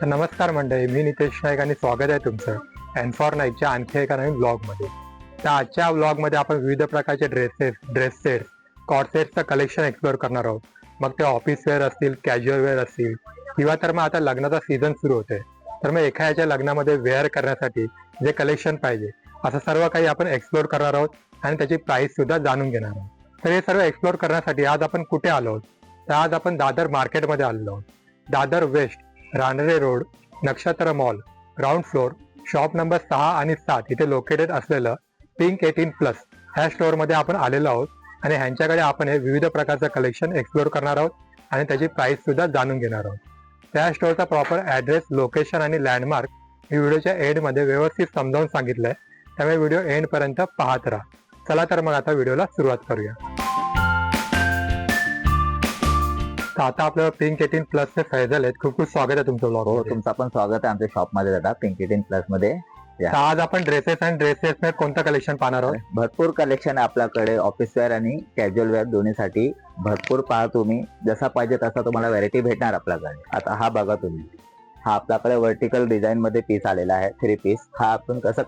तर नमस्कार मंडळी मी नितेश नाईक आणि स्वागत आहे तुमचं एन फॉर नाईकच्या आणखी एका नवीन ब्लॉगमध्ये तर आजच्या ब्लॉगमध्ये आपण विविध प्रकारचे ड्रेसेस ड्रेस सेट्स कॉर्सेट्सचं कलेक्शन एक्सप्लोअर करणार आहोत. मग ते ऑफिस वेअर असतील कॅज्युअल वेअर असतील किंवा तर मग आता लग्नाचा सीझन सुरू होतोय. तर मग एखाद्याच्या लग्नामध्ये वेअर करण्यासाठी जे कलेक्शन पाहिजे असं सर्व काही आपण एक्सप्लोअर करणार आहोत आणि त्याची प्राइस सुद्धा जाणून घेणार आहोत. तर हे सर्व एक्सप्लोअर करण्यासाठी आज आपण कुठे आलो आहोत? तर आज आपण दादर मार्केटमध्ये आलेलो आहोत. Dadar west Ranade road Nakshatra mall ground floor shop number सहा आणि सात इथे लोकेटेड असलेलं पिंक एटीन प्लस ह्या स्टोअरमध्ये आपण आलेलो आहोत आणि ह्यांच्याकडे आपण हे विविध प्रकारचं कलेक्शन एक्सप्लोअर करणार आहोत आणि त्याची प्राइस सुद्धा जाणून घेणार आहोत. त्या स्टोअरचा प्रॉपर ऍड्रेस लोकेशन आणि लँडमार्क मी व्हिडिओच्या एंडमध्ये व्यवस्थित समजावून सांगितलंय. त्यामुळे व्हिडिओ एंडपर्यंत पाहत राहा. चला तर मग आता व्हिडिओला सुरुवात करूया. आता आपल्याला पिंक एटीन प्लसचे फैजल आहेत. खूप खूप स्वागत आहे तुमचं हो ब्लॉग तुमचं पण स्वागत आहे आमच्या शॉपमध्ये दादा पिंकीटीन प्लसमध्ये. तर आज आपण ड्रेसेस आणि ड्रेसेस मध्ये कोणतं कलेक्शन पाहणार आहोत? भरपूर कलेक्शन आहे आपल्याकडे ऑफिस वेअर आणि कॅज्युअल वेअर दोन्हीसाठी. भरपूर पहा तुम्ही. जसा पाहिजे तसा तुम्हाला व्हरायटी भेटणार आपल्याकडे. आता हा बघा तुम्ही. हा आपल्याकडे वर्टिकल डिझाईन मध्ये पीस आलेला आहे थ्री पीस हा आपण कसं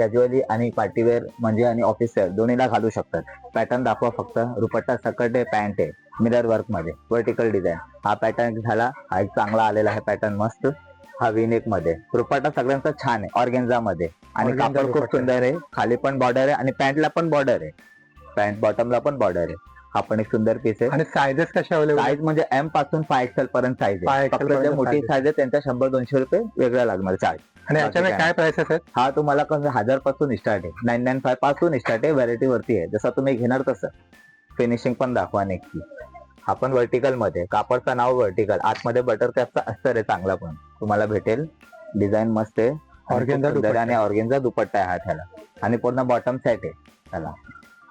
कॅज्युअली आणि पार्टीवेअर म्हणजे आणि ऑफिस वेअर दोन्हीला घालू शकतात. पॅटर्न दाखवा फक्त. रुपट्टा सकट आहे पॅन्ट आहे. मिरर वर्कमध्ये. वर्टिकल डिझाईन हा पॅटर्न झाला. हा एक चांगला आलेला आहे पॅटर्न मस्त. हा विनेकमध्ये. रुपट्टा सगळ्यांचा छान आहे. ऑर्गेन्झा मध्ये. आणि कापड खूप. सुंदर आहे. खाली पण बॉर्डर आहे आणि पॅन्टला पण बॉर्डर आहे. पॅन्ट बॉटमला पण बॉर्डर आहे. हा पण एक सुंदर पीस आहे. आणि सायझेस कसे अवेलेबल साईज म्हणजे एमपासून फाय एक्सेल पर्यंत साईज 5 आहे मोठी साईज आहे. त्यांच्या शंभर दोनशे रुपये वेगळा लागणार. चार्ज आणि याच्यामध्ये बाकी काय? प्राइसेस आहेत? हा तुम्हाला कसं हजारपासून स्टार्ट आहे. नाईन नाईन फायपासून स्टार्ट आहे व्हरायटी वरती आहे. जसं तुम्ही घेणार तसं. फिनिशिंग पण दाखवा नेक्स्ट हा पण वर्टिकलमध्ये कापडचं नाव वर्टिकल आतमध्ये बटर कॅपचा अस्तर आहे चांगला पण. तुम्हाला भेटेल. डिझाईन मस्त आहे. आहे आणि दुपट्टा. ऑर्गेन्झा दुपट्टा आहे हा त्याला. आणि पूर्ण बॉटम सेट आहे त्याला.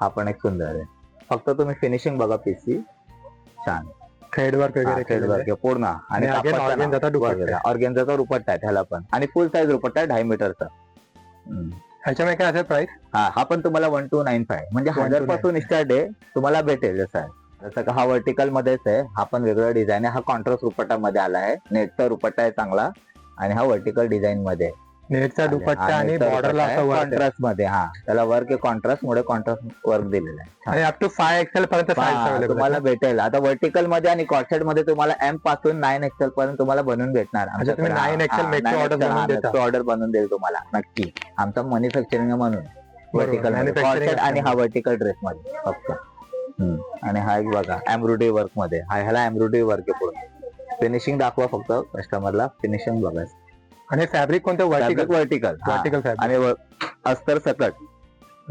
हा पण एक सुंदर आहे. फक्त तुम्ही फिनिशिंग बघा पीसची छान. थ्रेड वर्क वगैरे थ्रेड केलेलं वर्क आहे. पूर्ण. आणि आणि again organza चा दुपट्टा. आहे. ऑर्गेन्झाचा दुपट्टा आहे त्याला पण. आणि फुल साईज दुपट्टा आहे ढाई मीटरचा. हम्म. ह्याच्यामध्ये काय असेल प्राइस हा हा पण तुम्हाला वन टू नाईन फाय म्हणजे 129. हजारपासून स्टार्ट आहे तुम्हाला भेटेल जसं आहे. जसं का हा वर्टिकल मध्येच आहे हा पण वेगळा डिझाईन आहे. हा कॉन्ट्रास्ट रुपट्टा मध्ये आला आहे. नेटचा रुपट्टा आहे चांगला. आणि हा वर्टिकल डिझाईन मध्ये आहे. नेटचा दुपट्टा आणि बॉर्डरला असं वर्क कॉन्ट्रास्टमध्ये हा. त्याला वर्क कॉन्ट्रास्ट मुळे कॉन्ट्रास्ट वर्क दिलेलं आहे. आणि अप टू फाय एक्सेल पर्यंत हा, तुम्हाला भेटेल. आता वर्टिकलमध्ये आणि कॉर्सेटमध्ये तुम्हाला एमपासून नाईन एक्सेल पर्यंत तुम्हाला बनवून भेटणार अच्छा, तुम्ही 9XL make to order बनवून देता. ऑर्डर बनवून देईल तुम्हाला नक्की. आमचा मॅन्युफॅक्चरिंग म्हणून. वर्टिकल manufacturing कॉर्सेट आणि हा. वर्टिकल ड्रेस मध्ये. फक्त. हम्म. आणि हा एक बघा एम्ब्रॉयडरी वर्कमध्ये. हा ह्याला एम्ब्रॉयडरी वर्क आहे पूर्ण. फिनिशिंग दाखवा फक्त कस्टमरला फिनिशिंग बघा. आणि फॅब्रिक कोणतं? वर्टिकल वर्टिकल वर्टिकल फॅब्रिक आणि अस्तर सकट.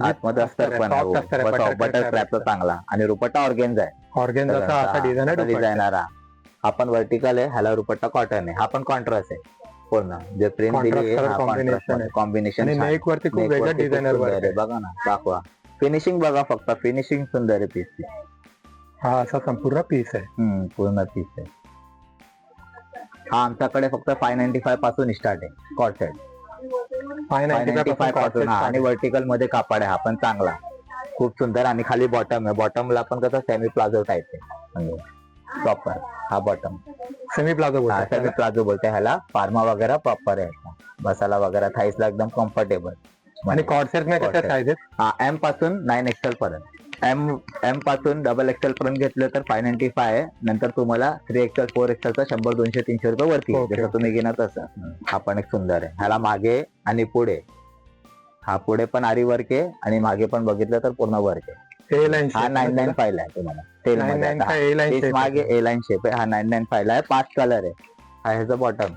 आतमध्ये अस्तर पण butterfly बटर स्क्रॅपचा. चांगला. आणि रुपट्टा ऑर्गेन्झा आहे. दुपट्टा. डिझायनर हा. पण वर्टिकल आहे ह्याला रुपट्टा कॉटन आहे. हा पण कॉन्ट्रास्ट आहे. पूर्ण. जे प्रिंट दिली. कॉम्बिनेशन नेक वरती खूप वेगळं डिझायनर बघा ना दाखवा. फिनिशिंग बघा फक्त. फिनिशिंग सुंदर आहे पीसची हा असा संपूर्ण पीस आहे. पूर्ण पीस आहे. हा आमच्याकडे फक्त फाय नाईन्टी फायपासून स्टार्ट आहे कॉट सेट फाय नाईन्टी फायपासून हा, आणि वर्टिकलमध्ये कापड आहे हा पण चांगला. खूप सुंदर आणि खाली बॉटम आहे. बॉटमला पण कसं सेमी प्लाझो टाईप आहे प्रॉपर हा बॉटम सेमी प्लाझो हा सेमी प्लाझो बोलते ह्याला. फार्मा वगैरे प्रॉपर आहे बसायला वगैरे थाईसला एकदम कम्फर्टेबल आणि कॉर्सेटमध्ये. साईजेस हा एमपासून नाईन एक्सेल पर्यंत. एम एमपासून डबल एक्सेल पर्यंत घेतलं तर फाय नाईन्टी फाय नंतर तुम्हाला थ्री एक्सेल फोर एक्सेलचा शंभर दोनशे तीनशे रुपये वरती. जसं तुम्ही घेणार तसं. हा पण एक सुंदर आहे. ह्याला मागे आणि पुढे. हा पुढे पण आरी वर्क आहे आणि मागे पण बघितलं तर पूर्ण वर्क आहे. हा नाईन नाईन फायला आहे तुम्हाला. मागे ए लाईन शेप आहे. हा नाईन नाईन फायला आहे. पाच कलर आहे. हा ह्याचा बॉटम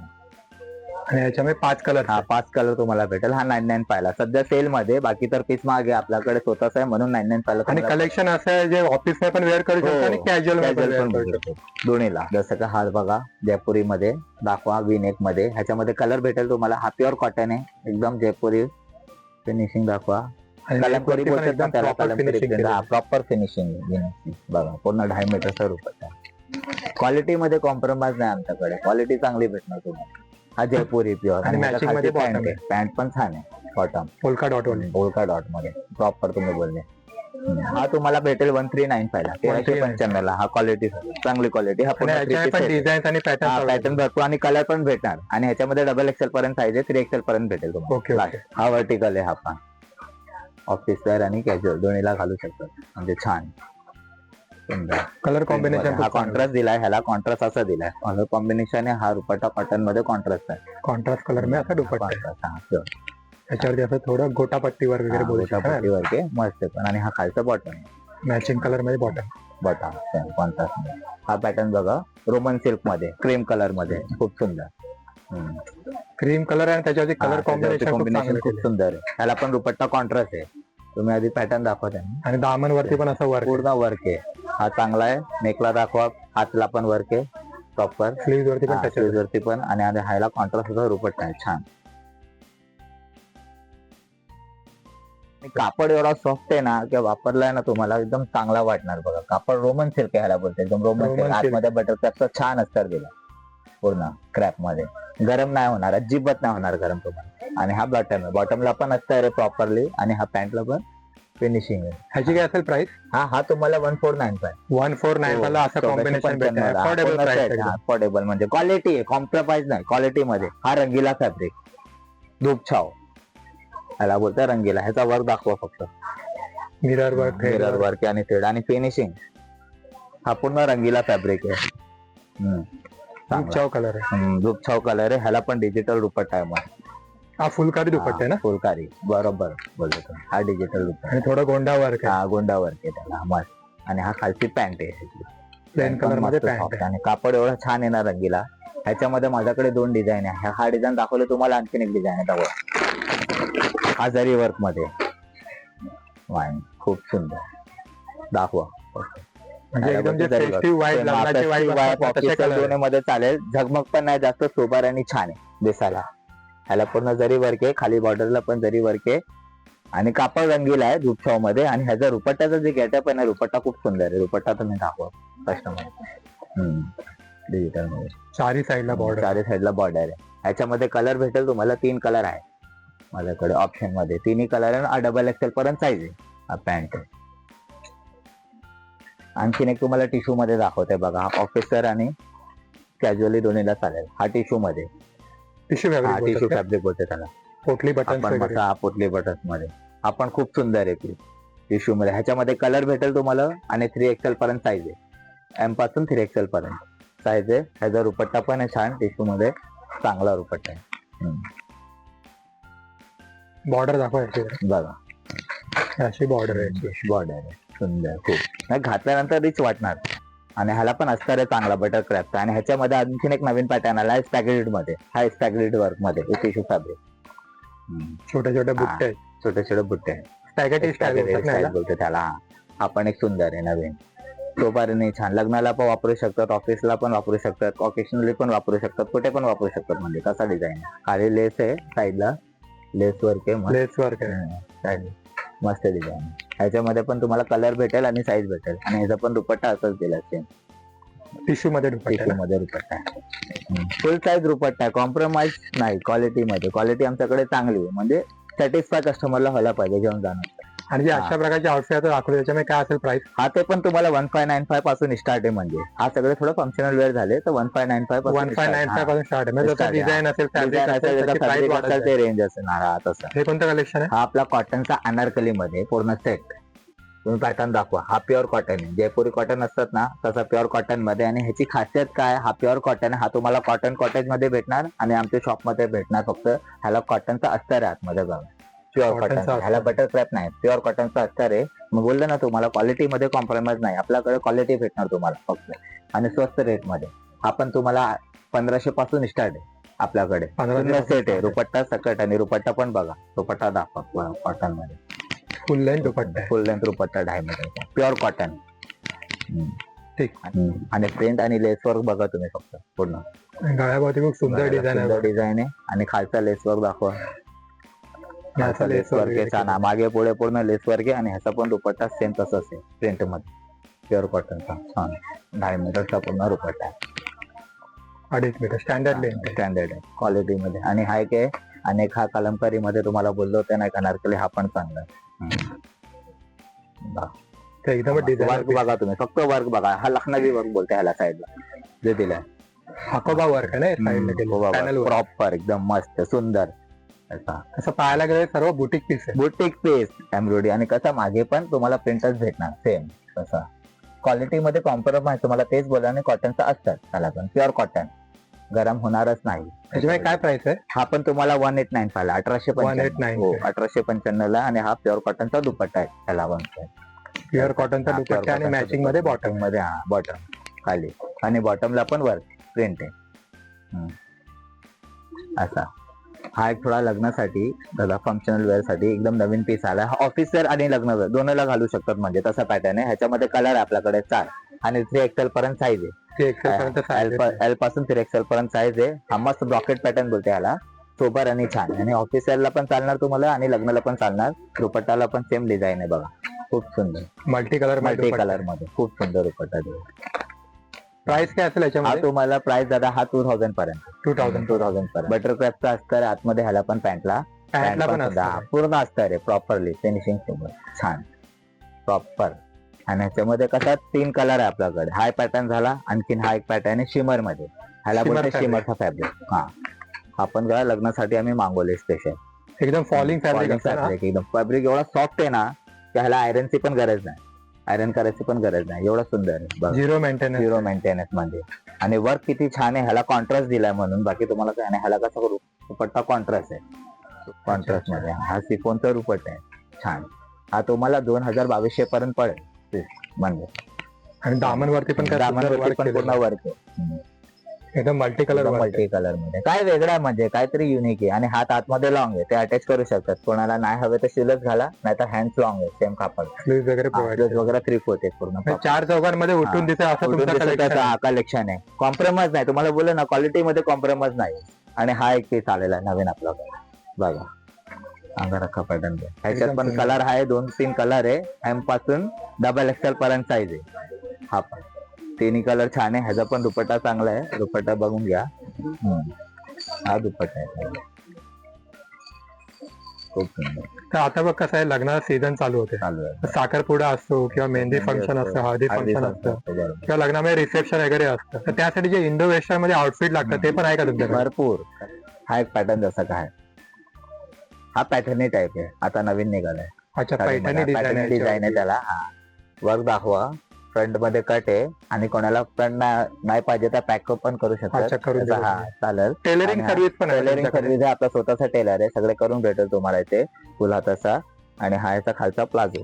आणि याच्यामध्ये पाच कलर हा पाच कलर तुम्हाला भेटेल. हा नाईन नाईन फायला सध्या सेल मध्ये बाकी तर पीस मागे. आपल्याकडे स्वतःच आहे म्हणून नाईन नाईन फायला आणि कलेक्शन असं आहे जे ऑफिस पण वेअर करू शकतो हो. आणि कॅज्युअल पण भेटू शकतो. शकतो. दोन्हीला. जसं का हा बघा. जयपुरी मध्ये दाखवा विनेकमध्ये. ह्याच्यामध्ये कलर भेटेल तुम्हाला. हा प्युअर कॉटन आहे. एकदम जयपुरी फिनिशिंग दाखवा. बोलतात त्याला हा. प्रॉपर फिनिशिंग बघा पूर्ण ढाई मीटरचा क्वालिटी मध्ये कॉम्प्रोमाइज नाही आमच्याकडे. क्वालिटी चांगली भेटणार तुम्हाला. हा जयपुरी प्युअर आणि matching मध्ये bottom पॅन्ट आहे. पॅन्ट पण छान आहे बॉटम पोलका डॉट वाली बोलका डॉटमध्ये. प्रॉपर तुम्ही बोलले. हा तुम्हाला भेटेल वन थ्री नाईन फायला तेराशे 1395 पंच्याण्णव ला. हा क्वालिटी चांगली क्वालिटी हा आणि याच्यामध्ये पण डिझाईन आणि पॅटर्न पॅटर्न भरपूर. आणि कलर पण भेटणार. आणि ह्याच्यामध्ये डबल एक्सेल पर्यंत साईज आहे. थ्री एक्सेल पर्यंत भेटेल ओके तुम्हाला ओके हा वर्टिकल आहे हा पण. ऑफिस वेअर आणि कॅज्युअल दोन्हीला घालू शकतो. म्हणजे छान. कलर कॉम्बिनेशन हा कॉन्ट्रास्ट दिलाय ह्याला कॉन्ट्रास्ट असा दिलाय. कलर कॉम्बिनेशन आहे हा रुपट्टा कॉटनमध्ये कॉन्ट्रास्ट आहे. कॉन्ट्रास्ट कलर में असा दुपट्टा आहे. हा. त्याच्यावरती असं थोडं गोटापट्टीवर वगैरे हा, बोलू गोटा शकता. पट्टीवर के मस्त आहे. पण आणि हा खालचा बॉटम मॅचिंग कलरमध्ये बॉटम बटन कॉन्ट्रास्ट हा पॅटर्न बघा रोमन सिल्कमध्ये क्रीम कलरमध्ये. खूप सुंदर. क्रीम कलर आणि त्याच्यावरती कलर कॉम्बिनेशन खूप सुंदर आहे. ह्याला पण दुपट्टा कॉन्ट्रास्ट आहे. तुम्ही आधी पॅटर्न दाखवा त्यांना. आणि दामन वरती पण असं वर्क पूर्ण वर्क आहे. हा चांगला आहे. नेकला दाखवा. हातला पण वर्क. आहे प्रॉपर स्लीव्ह वरती पण टच वरती पण. आणि आधी ह्याला कॉन्ट्रास्ट सुद्धा रुपट्टा आहे. छान. आणि कापड एवढा सॉफ्ट आहे ना किंवा वापरलाय ना तुम्हाला एकदम चांगला वाटणार बघा. कापड रोमन सिल्क ह्याला बोलते एकदम रोमन Roman सिल्क silk. आतमध्ये बटर क्रॅपचा छान अस्तर दिला पूर्ण क्रॅपमध्ये. गरम नाही होणार. अजिबात नाही होणार गरम तुम्हाला. आणि हा बॉटम आहे. बॉटमला पण अस्तर आहे प्रॉपरली आणि हा पॅन्टला पण फिनिशिंग आहे. ह्याची काय असेल प्राइस हा हा तुम्हाला one four nine five one four nine वाला असं कॉम्बिनेशन अफोर्डेबल प्राइस अफोर्डेबल म्हणजे क्वालिटी आहे कॉम्प्रोमाइज नाही क्वालिटी मध्ये. हा रंगीला फॅब्रिक धूप छाव. ह्याला बोलता रंगीला. ह्याचा वर्क दाखवा फक्त. मिरर वर्क मिरर वर्क आणि थ्रेड आणि फिनिशिंग हा पूर्ण रंगीला फॅब्रिक आहे. चाव कलर आहे. हम्म, धूप छाव कलर आहे. ह्याला पण डिजिटल दुपट्टा आहे मग. हा फुलकारी दुपट्टा आहे ना? फुलकारी. बरोबर बोलतो. हा डिजिटल दुपट्टा. आणि थोडं गोंडा वर्क आहे. हा गोंडा वर्क आहे त्याला. मस्त. आणि हा खालची पॅन्ट आहे प्लेन पण कलरमध्ये मस्त पॅन्ट soft आणि कापड एवढं छान येणार रंगीला. ह्याच्यामध्ये माझ्याकडे दोन डिझाईन आहे. हा- हा डिझाईन दाखवलं तुम्हाला आणखीन एक डिझाईन आहे. दाखवा हा जरी वर्कमध्ये. वाईन खूप सुंदर. दाखवा. म्हणजे एकदम जे फेस्टिव्ह वाईट लग्नाची वाईट तसे कलरमध्ये चालेल. झगमग पण नाही जास्त सोबार आणि छान आहे. दिसायला. ह्याला पूर्ण जरी वर्क आहे खाली बॉर्डरला पण जरी वर्क. आहे आणि कापड रंगीला आहे दुपछावमध्ये. आणि ह्याचा रुपट्ट्याचा जे गेटअप आहे ना रुपट्टा खूप सुंदर आहे. रुपट्टा तुम्ही दाखवा कस्टमर डिजिटलमध्ये. चारी साईडला बॉर्डर चारी साईडला बॉर्डर आहे. ह्याच्यामध्ये कलर भेटेल तुम्हाला तीन कलर आहे. माझ्याकडे ऑप्शनमध्ये. तिन्ही कलर आहे डबल एक्सेल पर्यंत साईज आहे हा पॅन्ट आणखीन एक तुम्हाला टिश्यू मध्ये दाखवते बघा. हा ऑफिसर आणि कॅज्युअली दोन्हीला चालेल. हा टिश्यू मध्ये. टिश्यू हा टिश्यू फॅब्रिक फॅब्रिक होते त्याला पोटली बटन आपण मसा हा पोटली बटनमध्ये. हा पण खूप सुंदर आहे टिश्यू मध्ये. ह्याच्यामध्ये कलर भेटेल तुम्हाला आणि थ्री एक्सेल पर्यंत साईज आहे. एमपासून थ्री एक्सेल पर्यंत. साईज आहे. ह्याचा रुपट्टा पण आहे छान. टिश्यू मध्ये चांगला रुपट्टा आहे. हम्म. बॉर्डर दाखवा याची बघा. अशी बॉर्डर आहे. याची. बॉर्डर आहे. सुंदर. खूप. नाही घातल्यानंतर रिच वाटणार. आणि ह्याला पण अस्तर आहे चांगला बटर क्रॅपचा आणि ह्याच्यामध्ये आणखीन एक नवीन पॅटर्न आला आहे स्पॅगेटेडमध्ये हा स्पॅगेटेड वर्कमध्ये टिश्यू फॅब्रिक छोट्या छोट्या बुट्टे. आहेत छोटे छोटे बुट्टे स्पॅगेटी स्टाईल? बोलतो त्याला. हा. हा पण एक सुंदर आहे नवीन. सोपारीने छान. लग्नाला पण वापरू शकतात ऑफिसला पण वापरू शकतात ऑकेशनली पण वापरू शकतात कुठे पण वापरू शकतात म्हणजे कसा डिझाईन खाली लेस आहे साईडला लेस वर्क आहे लेस वर्क आहे. मस्त डिझाईन ह्याच्यामध्ये पण तुम्हाला कलर भेटेल आणि साईज भेटेल. आणि ह्याचा पण दुपट्टा असंच दिला सेम टिश्यू मध्ये दुपट्टा? मध्ये dupatta full size dupatta compromise नाही क्वालिटी मध्ये. क्वालिटी आमच्याकडे चांगली आहे. म्हणजे सॅटिस्फाय कस्टमरला व्हायला पाहिजे घेऊन जाणं. आणि जे. अशा प्रकारचे आउटफिट आता दाखवले त्याच्यामध्ये काय असेल प्राइस हा ते पण तुम्हाला वन फाय नाईन फायपासून स्टार्ट आहे म्हणजे. हा सगळे थोडं फंक्शनल वेअर झाले तर one five nine five one five nine फायपासून start आहे. म्हणजे जसं डिझाईन असेल फॅब्रिक असेल त्याची प्राइस वाढत ते जाईल. रेंज असणार हा तसं. हे कोणतं कलेक्शन आहे? हा आपला कॉटनचा अनारकली मध्ये पूर्ण सेट तुम्ही पॅटर्न दाखवा. हा प्युअर कॉटन आहे. जयपुरी कॉटन असतात ना तसा प्युअर कॉटनमध्ये. आणि ह्याची खासियत काय? हा प्युअर कॉटन हा तुम्हाला कॉटन कॉटेजमध्ये भेटणार आणि आमच्या शॉपमध्ये भेटणार फक्त. ह्याला कॉटनचा अस्तर आहे आतमध्ये बघा. Pure cotton. ह्याला बटर क्रॅप नाही. प्युअर कॉटनचा अस्तर आहे मग बोललं ना तुम्हाला क्वालिटी मध्ये कॉम्प्रोमाइज नाही. आपल्याकडे क्वालिटी भेटणार तुम्हाला फक्त. आणि स्वस्त रेटमध्ये. हा पण तुम्हाला पंधराशे पासून स्टार्ट आहे आपल्याकडे. सेट आहे. रुपट्टा सकट आणि रुपट्टा पण बघा. रुपट्टा दाखवा कॉटनमध्ये. फुल लेंथ दुपट्टा आहे. फुल लेंथ रुपट्टा ढाई मीटरचा प्युअर कॉटन ठीक. आणि प्रिंट आणि लेस वर्क बघा तुम्ही फक्त पूर्ण. खूप सुंदर डिझाईन डिझाईन आहे आणि खालचा लेस वर्क दाखवा. याचा खालचा lace लेस वर्क वगैरे आहे. छान आहे. मागे पुढे पूर्ण लेस वर्क आहे आणि ह्याचा पण दुपट्टा सेम तसाच आहे. प्रिंटमध्ये प्युअर कॉटनचा छान ढाई मीटरचा पूर्ण रुपट्टा आहे. अडीच मीटर स्टँडर्ड लेंथ आहे. स्टँडर्ड आहे. क्वालिटी मध्ये. आणि हा एक आहे आणि एक हा कलमकारी मध्ये तुम्हाला बोललो होते नाही का नारकली हा पण चांगला आहे. हम्म. ते एकदम वर्क डिझाईन बघा तुम्ही. फक्त वर्क बघा. हा लखनवी वर्क बोलते ह्याला साईडला जे दिलंय. हाकोबा वर्क आहे ना साईडला केलं पॅनल वर प्रॉपर एकदम मस्त सुंदर. असा असं पाहायला गेलं सर्व बुटीक पीस आहे बुटीक पीस एम्ब्रॉयडरी. आणि कसं मागे पण तुम्हाला प्रिंटच भेटणार सेम तसा. क्वालिटी मध्ये कॉम्प्रोमाइज तुम्हाला तेच बोला आणि कॉटनचं असतात. त्याला पण प्युअर कॉटन गरम होणारच नाही. त्याच्यामुळे काय प्राइस आहे? हा पण तुम्हाला वन एट नाईन पाहिला अठराशे 189 हो अठराशे पंच्याण्णव ला आणि हा प्युअर कॉटनचा दुपट्टा आहे त्याला वन प्युअर कॉटनचा दुपट्टा आणि मॅचिंगमध्ये बॉटममध्ये हा बॉटम खाली. आणि बॉटमला पण वर प्रिंट आहे. असा. हा एक थोडा लग्नासाठी दादा फंक्शनल वेअरसाठी एकदम नवीन पीस आला. हा ऑफिस वेअर आणि लग्न वेअर दोन्हीला घालू शकतात म्हणजे तसा पॅटर्न आहे. ह्याच्यामध्ये कलर आहे आपल्याकडे चार आणि थ्री एक्सेल पर्यंत साईज आहे. एलपासून थ्री एक्सेल पर्यंत साईज आहे. हा मस्त ब्रॉकेट पॅटर्न बोलते ह्याला. सोबर आणि छान. आणि ऑफिस वेअरला पण चालणार तुम्हाला आणि लग्नाला पण चालणार. दुपट्टाला पण सेम डिझाईन आहे बघा. खूप सुंदर. मल्टी कलर मल्टी कलरमध्ये. खूप सुंदर दुपट्टा प्राइस काय असेल हा याच्यामध्ये तुम्हाला प्राइस दादा हा टू थाउजंड पर्यंत. टू थाउजंड टू थाउजंड पर्यंत. बटर क्रॅपचा अस्तर आतमध्ये ह्याला पण पॅन्टला पॅन्टला पण. असतं पूर्ण अस्तर आहे प्रॉपरली फिनिशिंग सोबत. छान. प्रॉपर आणि ह्याच्यामध्ये कसा तीन कलर आहे आपल्याकडे. हा पॅटर्न झाला आणखीन हा एक पॅटर्न आहे शिमरमध्ये ह्याला Shimmer बोलते fabric. शिमरचा फॅब्रिक हा. आपण गळा लग्नासाठी आम्ही मागवले स्पेशल एकदम फॉलिंग फॅब्रिक असतं ना? फॅब्रिक एकदम. फॅब्रिक एवढा सॉफ्ट आहे ना की ह्याला आयरनची पण गरज नाही. आयरन करायची पण गरज नाही. एवढं सुंदर. झिरो मेंटेनन्स झिरो मेंटेनन्समध्ये. आणि वर्क किती छान आहे. ह्याला कॉन्ट्रास्ट दिलाय म्हणून. बाकी तुम्हाला काय नाही. ह्याला कसं करू? दुपट्टा कॉन्ट्रास्ट आहे. कॉन्ट्रास्टमध्ये. हा सिफोनचा दुपट्टा आहे. छान. हा तुम्हाला दोन हजार बावीसशे पर्यंत पडेल. म्हणजे. आणि दामन वरती पण work पण पूर्ण. वर्क आहे. एकदम मल्टी कलर मल्टी कलरमध्ये. काय वेगळं आहे म्हणजे? काहीतरी युनिक आहे. आणि हात आतमध्ये लॉंग आहे. ते अटॅच करू शकतात. कोणाला नाही हवे तर शिलच घाला नाही तर हँड लॉंग आहे सेम कापड. स्लीव्ह वगैरे वगैरे थ्री फोर्थ आहे पूर्ण चार चौघांमध्ये उठून. दिसेल असं. कलेक्शन आहे. कॉम्प्रोमाइज नाही. तुम्हाला बोललो ना क्वालिटी मध्ये कॉम्प्रोमाइज नाही. आणि हा एक पीस आलेला आहे नवीन आपल्याकडे बघा. अंगा रखा पॅटर्न ह्याच्यात पण. कलर आहे. दोन तीन कलर आहे. एमपासून डबल एक्सेल पर्यंत साईज आहे. हा पण. तिन्ही कलर छान आहे. ह्याचा पण दुपट्टा चांगला आहे. दुपट्टा बघून घ्या. हा दुपट्टा आहे. खूप सुंदर. तर आता बघ कसं आहे लग्नाचा सीझन चालू होते. चालू आहे. साखरपुडा असतो किंवा मेहंदी फंक्शन असतं. हळदी हळदी फंक्शन असतं. बरोबर. किंवा लग्नामध्ये रिसेप्शन वगैरे असतं. तर त्यासाठी जे इंडो वेस्टर्नमध्ये आउटफिट लागतं ते पण आहे का तुमच्याकडे? भरपूर. हा एक पॅटर्न जसा काय हा पॅटर्न टाईप आहे. आता नवीन निघालाय. अच्छा पैठणी डिझाईन डिझाईन आहे त्याला. हा. वर्क दाखवा. फ्रंटमध्ये कट आहे आणि कोणाला फ्रंट नाही पाहिजे तर पॅकअप पण करू अच्छा शकतात. हा चालेल. टेलरिंग आणि सर्व्हिस पण आहे टेलरिंग तुमच्याकडे? सर्व्हिस आहे आपला स्वतःचा टेलर आहे. सगळे करून भेटेल तुम्हाला इथे फुल हाताचा. आणि हा याचा खालचा प्लाझो.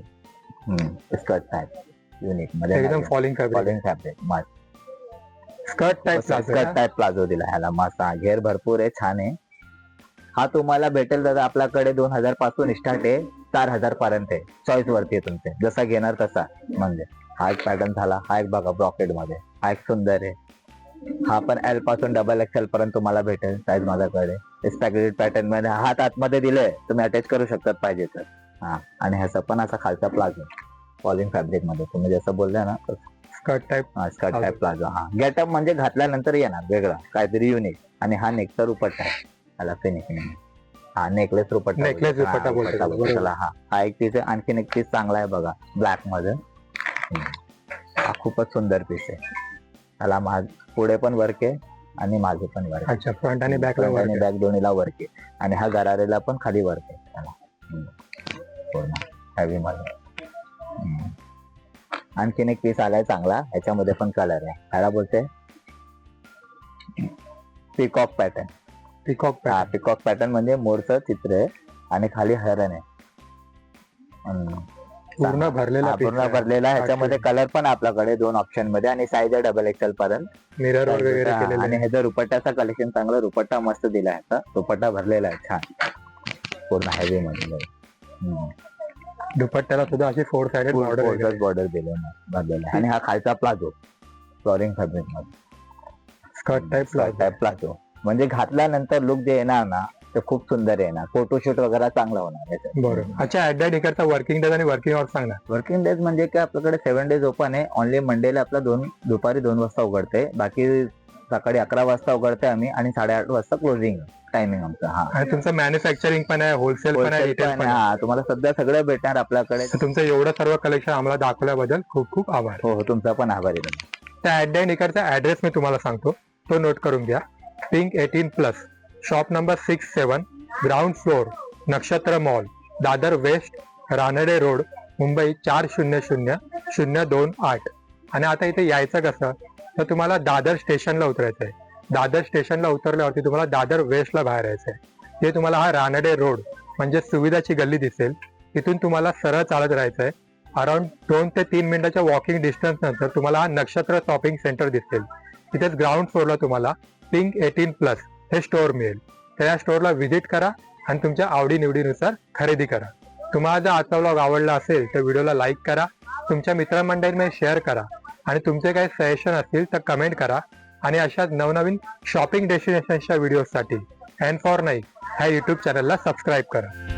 स्कर्ट टाईप युनिकमध्ये एकदम फॉलिंग फॅब्रिक फॉलिंग फॅब्रिक मस्त. Skirt type skirt type palazzo दिला ह्याला मस्त. हा घेर भरपूर आहे छान आहे. हा तुम्हाला भेटेल दादा आपल्याकडे दोन हजारपासून स्टार्ट आहे चार हजार पर्यंत आहे. चॉईस वरती आहे तुमचे जसा घेणार तसा म्हणजे. हा एक पॅटर्न झाला. हा एक बघा ब्रॉकेटमध्ये. हा एक सुंदर आहे. हा पण एलपासून डबल एक्सेल पर्यंत तुम्हाला भेटेल साईज माझ्याकडे. स्पॅकेटेड पॅटर्नमध्ये हात आतमध्ये दिले तुम्ही अटॅच करू शकतात पाहिजे तर. हा. आणि ह्याचा पण असा खालचा प्लाझो. फॉलिंग फॅब्रिकमध्ये. तुम्ही जसं बोलले ना skirt type skirt Plazo. Type palazzo. हा. गेटअप म्हणजे घातल्यानंतर येणार. वेगळा. काहीतरी युनिक आणि हा नेकचा रुपट्टा आहे. त्याला फिनिशिंग हा नेकलेस बोलतात. दुपट्टा हा. हा. हा एक पीस आहे. आणखीन एक पीस चांगला आहे बघा. ब्लॅकमध्ये. हा खूपच सुंदर पीस आहे. त्याला मा पुढे पण वर्क आहे आणि मागे पण वर्क अच्छा फ्रंट आणि बॅकला आणि बॅक दोन्हीला वर्क आहे. आणि हा गरारेला पण खाली वर्क आहे त्याला. हम्म. पूर्ण हेवी मध्ये. हम्म. आणखीन एक पीस आलाय चांगला. ह्याच्यामध्ये पण कलर आहे. त्याला बोलते पिकॉक पॅटर्न पिकॉक हा पिकॉक पॅटर्न म्हणजे मोरचं चित्र आहे आणि खाली हरण आहे. हम्म. पूर्ण भरलेला हा, पूर्ण भरलेला आहे. ह्याच्यामध्ये कलर पण आपल्याकडे दोन ऑप्शनमध्ये आणि साईज आहे डबल एक्सेल पर्यंत. मिरर वगैरे हा, केलेले आणि ह्याचा रुपट्ट्याचा कलेक्शन चांगलं रुपट्टा मस्त दिला आहे ह्याचा. रुपट्टा भरलेला आहे छान. पूर्ण हेवी मध्ये. हम्म. दुपट्ट्याला सुद्धा अशी फोर साइडेड बॉर्डर बॉर्डर दिले भरलेला आहे. आणि हा खालचा palazzo. Flowing फॅब्रिकमध्ये. Skirt type type palazzo. म्हणजे घातल्यानंतर लुक जे येणार ना ते खूप सुंदर येणार फोटोशूट वगैरे चांगलं होणार. बरोबर अच्छा ऍट दॅट इकडचा वर्किंग डेज आणि वर्किंग आवर सांग ना. वर्किंग डेज म्हणजे काय आपल्याकडे सेव्हन डेज ओपन आहे. ओनली मंडेला आपला दोन दुपारी दोन वाजता उघडते. बाकी सकाळी अकरा वाजता उघडते आम्ही आणि साडेआठ वाजता क्लोजिंग टायमिंग आमचा हा. आणि तुमचं मॅन्युफॅक्चरिंग पण आहे होलसेल पण आहे पण आहे. हा तुम्हाला सध्या सगळं भेटणार आपल्याकडे. तर तुमचं एवढं सर्व कलेक्शन आम्हाला दाखवल्याबद्दल खूप खूप आभार. हो हो तुमचा पण आभारी आहे. त्या ऍट डाईन इकडचा ऍड्रेस मी तुम्हाला सांगतो. तो नोट करून घ्या. Pink eighteen plus shop number six seven ground floor Nakshatra mall Dadar west Ranade road Mumbai चार शून्य शून्य शून्य दोन आठ. आणि आता इथे यायचं कसं? तर तुम्हाला दादर स्टेशनला उतरायचं आहे. दादर स्टेशनला उतरल्यावरती तुम्हाला दादर वेस्टला बाहेर यायचं आहे. ते तुम्हाला हा रानडे रोड म्हणजे सुविधाची गल्ली दिसेल. तिथून तुम्हाला सरळ चालत राहायचं आहे. अराउंड दोन ते तीन मिनिटाच्या वॉकिंग डिस्टन्स नंतर तुम्हाला हा नक्षत्र शॉपिंग सेंटर दिसेल. तिथेच ग्राउंड फ्लोअरला तुम्हाला पिंक एटीन प्लस हे स्टोअर मिळेल. तर या स्टोअरला व्हिजिट करा आणि तुमच्या आवडीनिवडीनुसार खरेदी करा. तुम्हाला जर आजचा व्लॉग आवडला असेल तर व्हिडिओला लाईक करा तुमच्या मित्रमंडळींमध्ये शेअर करा आणि तुमचे काही सजेशन असतील तर कमेंट करा आणि अशाच नवनवीन शॉपिंग डेस्टिनेशनच्या व्हिडिओसाठी अँड फॉर नाईक ह्या यूट्यूब चॅनलला सबस्क्राईब करा.